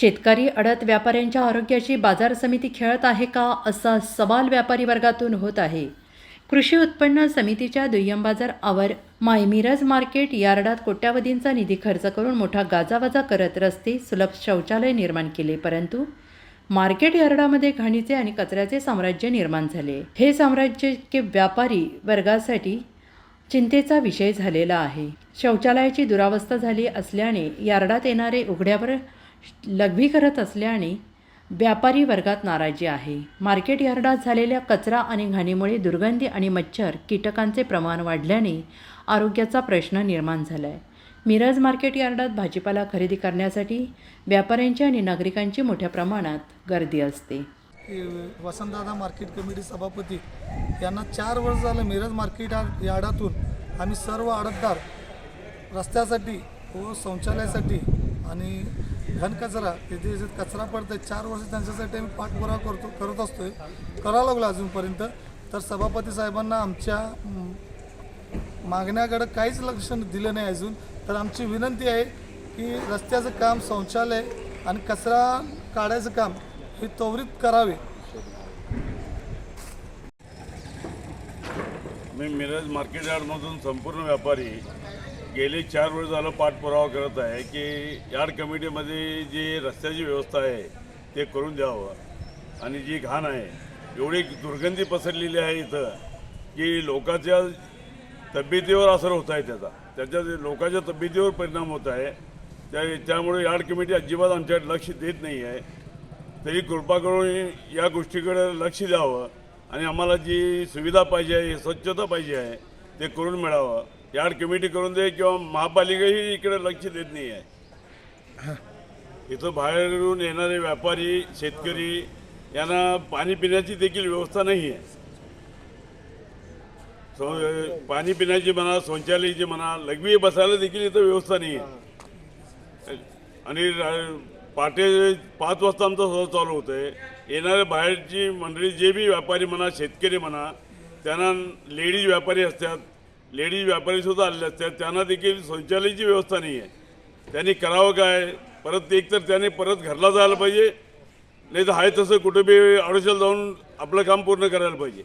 शेतकरी अडत व्यापाऱ्यांच्या आरोग्याची बाजार समिती खेळत आहे का असा सवाल व्यापारी वर्गातून होत आहे. कृषी उत्पन्न समितीच्या दुय्यम बाजार आवर माय मिरज मार्केट यार्डात कोट्यावधींचा निधी खर्च करून मोठा गाजावाजा करत रस्ते सुलभ शौचालय निर्माण केले परंतु मार्केट यार्डामध्ये घाणीचे आणि कचऱ्याचे साम्राज्य निर्माण झाले. हे साम्राज्य के व्यापारी वर्गासाठी चिंतेचा विषय झालेला आहे. शौचालयाची दुरावस्था झाली असल्याने यार्डात येणारे उघड्यावर लघवी करत असल्याने व्यापारी वर्गात नाराजी आहे. मार्केट यार्डात झालेल्या कचरा आणि घाणीमुळे दुर्गंधी आणि मच्छर कीटकांचे प्रमाण वाढल्याने आरोग्याचा प्रश्न निर्माण झाला आहे मिरज मार्केट यार्डात भाजीपाला खरेदी करण्यासाठी व्यापाऱ्यांची आणि नागरिकांची मोठ्या प्रमाणात गर्दी असते. वसंतदादा मार्केट कमिटी सभापती यांना चार वर्ष झालं मिरज मार्केट यार्डातून आम्ही सर्व आडतदार रस्त्यासाठी व शौचालयासाठी आणि घनकचरा तिथे कचरा पडतो चार वर्ष त्यांच्यासाठी आम्ही पाठपुरावा करतो करत असतोय. करावं लागलो अजूनपर्यंत. तर सभापती साहेबांना आमच्या मागण्याकडं काहीच लक्ष दिलं नाही अजून. तर आमची विनंती आहे की रस्त्याचं काम शौचालय आणि कचरा काढायचं काम हे त्वरित करावे. मी मिरज मार्केट यार्डमधून संपूर्ण व्यापारी गेले चार वर्ष झालं पाठपुरावा करत आहे की यार्ड कमिटीमध्ये जी रस्त्याची व्यवस्था आहे ते करून द्यावं. आणि जी घाण आहे एवढी दुर्गंधी पसरलेली आहे इथं की लोकांच्या तब्येतीवर असर होत आहे त्याचा. त्याच्या लोकांच्या तब्येतीवर परिणाम होत आहे. त्या त्यामुळे यार्ड कमिटी अजिबात आमच्याकडे लक्ष देत नाही आहे. तरी कृपा करून या गोष्टीकडे लक्ष द्यावं आणि आम्हाला जी सुविधा पाहिजे आहे स्वच्छता पाहिजे आहे ते करून मिळावं. यार्ड कमिटी करून दे किंवा महापालिकाही इकडे लक्ष देत नाही आहे. इथं बाहेरून येणारे व्यापारी शेतकरी यांना पाणी पिण्याची देखील व्यवस्था नाही आहे. पाणी पिण्याची म्हणा शौचालयाची म्हणा लघवी बसायला देखील इथं व्यवस्था नाही आहे. आणि पाटे पहाटे पाच वाजता आमचा सौदा चालू होतं आहे येणाऱ्या बाहेरची मंडळी जे बी व्यापारी म्हणा शेतकरी म्हणा त्यांना लेडीज व्यापारी असतात लेडीज व्यापारीसुद्धा आलेले असतात. त्यांना देखील शौचालयाची व्यवस्था नाही आहे त्यांनी करावं काय? परत एक तर त्याने परत घरला जायला पाहिजे. नाही तर आहे तसं कुठे बी आडोशाला जाऊन आपलं काम पूर्ण करायला पाहिजे.